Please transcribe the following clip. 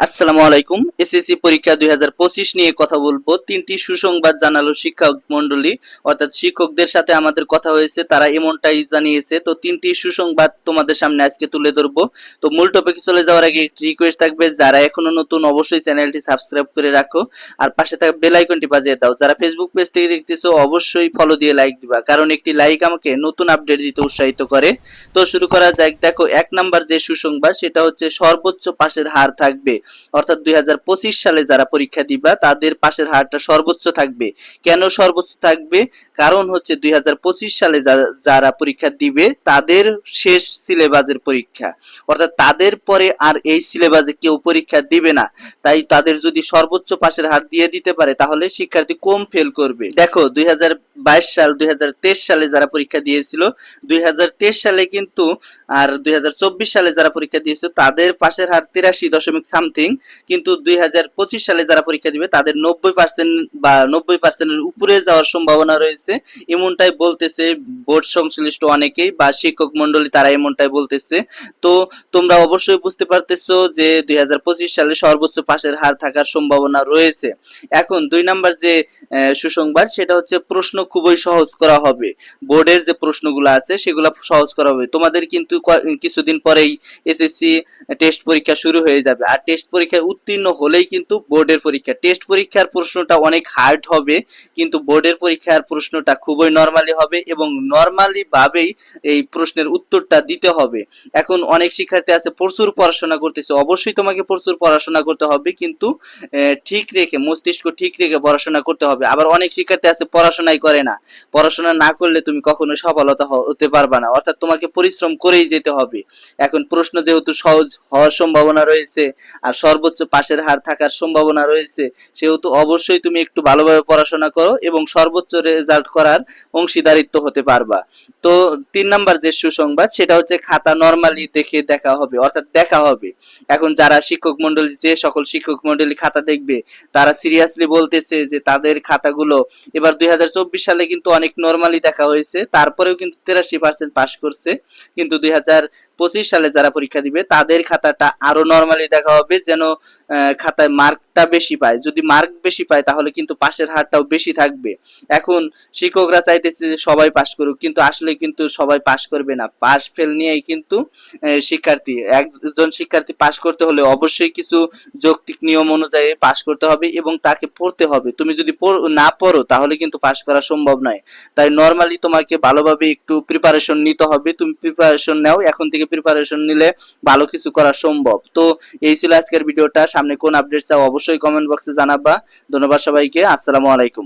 আসসালামু আলাইকুম। এসএসসি পরীক্ষা দুই হাজার পঁচিশ নিয়ে কথা বলব। তিনটি সুসংবাদ জানালো শিক্ষক মন্ডলী অর্থাৎ শিক্ষকদের সাথে আমাদের কথা হয়েছে, তারা এমনটাই জানিয়েছে। তো তিনটি সুসংবাদ তোমাদের সামনে আজকে তুলে ধরবো। তো মূল টপিকে চলে যাওয়ার আগে একটি রিকোয়েস্ট থাকবে, যারা এখনও নতুন অবশ্যই চ্যানেলটি সাবস্ক্রাইব করে রাখো। আর পাশে থাকা বেল আইকনটি বাজিয়ে দাও। যারা ফেসবুক পেজ থেকে দেখতেছো, অবশ্যই ফলো দিয়ে লাইক দিবা। কারণ একটি লাইক আমাকে নতুন আপডেট দিতে উৎসাহিত করে। তো শুরু করা যাক। দেখো, এক নাম্বার যে সুসংবাদ, সেটা হচ্ছে সর্বোচ্চ পাশের হার থাকবে। অর্থাৎ দুই সালে যারা পরীক্ষা দিবা, তাদের পাশের হারটা সর্বোচ্চ থাকবে। কেন সর্বোচ্চ থাকবে? কারণ হচ্ছে দুই হাজার পঁচিশ সালে যারা পরীক্ষা দিবে, তাদের শেষ সিলেবাসের পরীক্ষা। অর্থাৎ তাদের পরে আর এই সিলেবাসে কেউ পরীক্ষা দিবে না। তাই তাদের যদি সর্বোচ্চ পাশের হার দিয়ে দিতে পারে, তাহলে শিক্ষার্থী কম ফেল করবে। দেখো, দুই হাজার সাল, দুই হাজার তেইশ সালে যারা পরীক্ষা দিয়েছিল, দুই সালে কিন্তু আর দুই হাজার চব্বিশ সালে যারা পরীক্ষা দিয়েছিল, তাদের পাশের হার তিরাশি দশমিক সামথিং, কিন্তু দুই সালে যারা পরীক্ষা দিবে, তাদের নব্বই পার্সেন্ট বা নব্বই পার্সেন্টের উপরে যাওয়ার সম্ভাবনা রয়েছে। এমনটাই বলতেছে বোর্ড সংশ্লিষ্ট অনেকেই বা শিক্ষক মন্ডলী তারা এমনটাই বলতেছে। তো তোমরা অবশ্যই বুঝতে পারতেছো যে দুই হাজার পঁচিশ সালে সর্বোচ্চ পাশের হার থাকার সম্ভাবনা রয়েছে। এখন দুই নাম্বার যে সুসংবাদ, সেটা হচ্ছে প্রশ্ন খুবই সহজ করা হবে। বোর্ডের যে প্রশ্নগুলো আছে, সেগুলো সহজ করা হবে। তোমাদের কিন্তু কিছুদিন পরেই এসএসসি টেস্ট পরীক্ষা শুরু হয়ে যাবে। আর টেস্ট পরীক্ষায় উত্তীর্ণ হলেই কিন্তু বোর্ডের পরীক্ষা। টেস্ট পরীক্ষার প্রশ্নটা অনেক হার্ড হবে, কিন্তু বোর্ডের পরীক্ষার প্রশ্নটা খুবই নর্মালি হবে এবং নর্মালি ভাবেই এই প্রশ্নের উত্তরটা দিতে হবে। এখন অনেক শিক্ষার্থী আছে, প্রচুর পড়াশোনা করতেছে। অবশ্যই তোমাকে প্রচুর পড়াশোনা করতে হবে, কিন্তু ঠিক রেখে, মস্তিষ্ক ঠিক রেখে পড়াশোনা করতে হবে। আবার অনেক শিক্ষার্থী আছে, পড়াশোনাই করে না। পড়াশোনা না করলে তুমি কখনো সফলতা হতে পারবা না। অর্থাৎ তোমাকে পরিশ্রম করেই যেতে হবে। এখন প্রশ্ন যেহেতু সহজ হওয়ার সম্ভাবনা রয়েছে আর সর্বোচ্চ পাশের হার থাকার সম্ভাবনা রয়েছে, সেহেতু অবশ্যই তুমি একটু ভালোভাবে পড়াশোনা করো এবং সর্বোচ্চ রেজাল্ট করার অংশীদারিত্ব হতে পারবা। তো তিন নাম্বার যে সুসংবাদ, সেটা হচ্ছে খাতা নর্মালি দেখে দেখা হবে, অর্থাৎ দেখা হবে। এখন যারা শিক্ষক মন্ডলী যে সকল শিক্ষক মন্ডলী খাতা দেখবে, তারা সিরিয়াসলি বলতেছে যে তাদের খাতাগুলো এবার দুই হাজার চব্বিশ সালে কিন্তু অনেক নর্মালি দেখা হয়েছে। তারপরেও কিন্তু তেরাশি পার্সেন্ট পাস করছে। কিন্তু দুই হাজার পঁচিশ সালে যারা পরীক্ষা দিবে, তাদের খাতাটা আরও নর্মালি দেখা হবে যেন খাতায় মার্কটা বেশি পায়। যদি মার্ক বেশি পায়, তাহলে কিন্তু পাশের হারটাও বেশি থাকবে। এখন শিক্ষকরা চাইতেছে সবাই পাস করুক, কিন্তু আসলে কিন্তু সবাই পাস করবে না। পাস ফেল নিয়েই কিন্তু শিক্ষার্থী, একজন শিক্ষার্থী পাস করতে হলে অবশ্যই কিছু যৌক্তিক নিয়ম অনুযায়ী পাস করতে হবে এবং তাকে পড়তে হবে। তুমি যদি না পড়ো, তাহলে কিন্তু পাস করা সম্ভব নয়। তাই নর্মালি তোমাকে ভালোভাবে একটু প্রিপারেশন নিতে হবে। তুমি প্রিপারেশন নাও, এখন থেকে প্রিপারেশন নিলে ভালো কিছু করা সম্ভব। তো এই ছিল আজকের ভিডিওটা সামনে কোন আপডেট চাও অবশ্যই কমেন্ট বক্সে জানাবা। ধন্যবাদ সবাইকে। আসসালামু আলাইকুম।